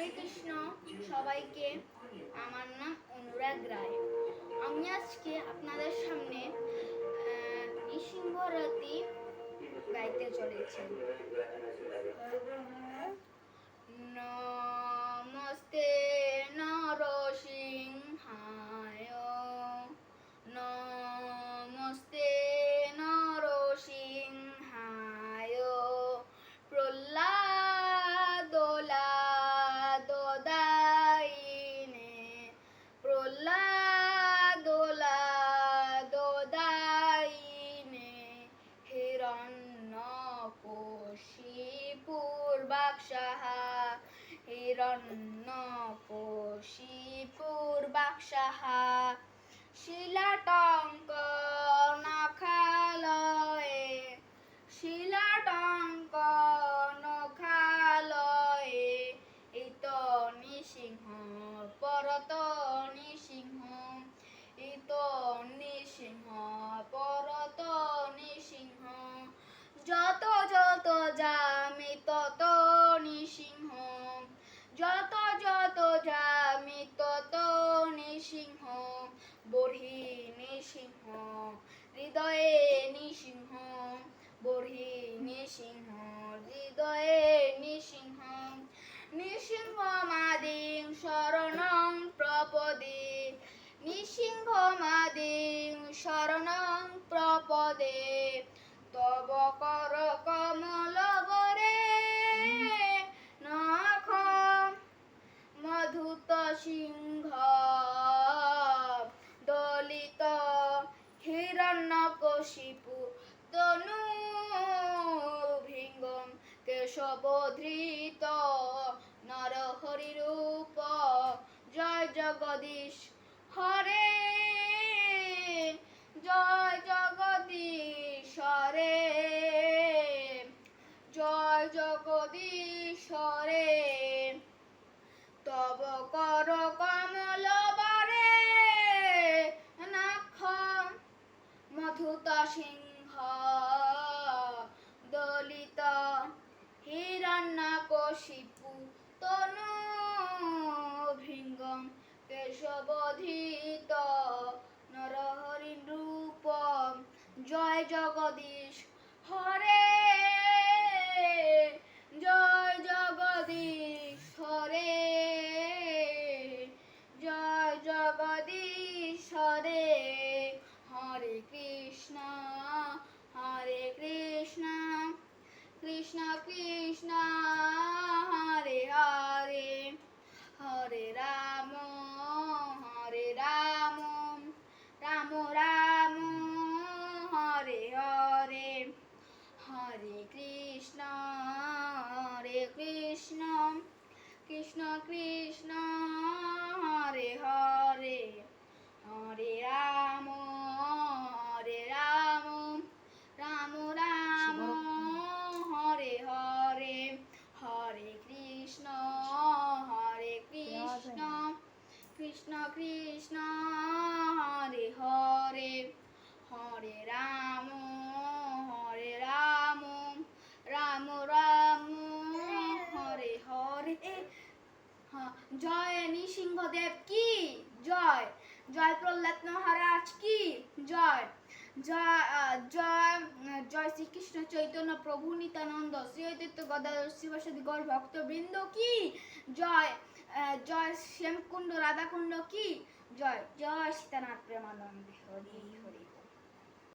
হরে কৃষ্ণ সবাইকে আমার নাম অনুরাগ রায়। আমি আজকে আপনাদের সামনে আহ, নৃসিংহরতি গাইতে চলেছি। হিরণ্য কোশিপুর বাকসাহা শিলাটঙ্ক হৃদয়ে নিসিংহ হিরণ্যকশিপু তনু ভিঙ্গম নরহরি রূপ। জয় জগদীশ, হরে। জয় জগদীশ, হরে। জয় জগদীশ, হরে। তব হিরণ্যকশিপু তনু ভৃঙ্গম কেশবধিত নরহরি রূপম। জয় জগদীশ হরে জয় নৃসিংহদেব কি? জয়। জয় প্রহ্লাদ মহারাজ কি? জয়। জয় জয় জয় শ্রীকৃষ্ণ চৈতন্য প্রভু নিত্যানন্দ শ্রী অদ্বৈত গদাধর শিবসাদী গৌর ভক্তবৃন্দ কি? জয় জয় শ্যামকুণ্ড রাধাকুণ্ড কি? জয় জয় সীতানাথ প্রেমানন্দে হরি হরি।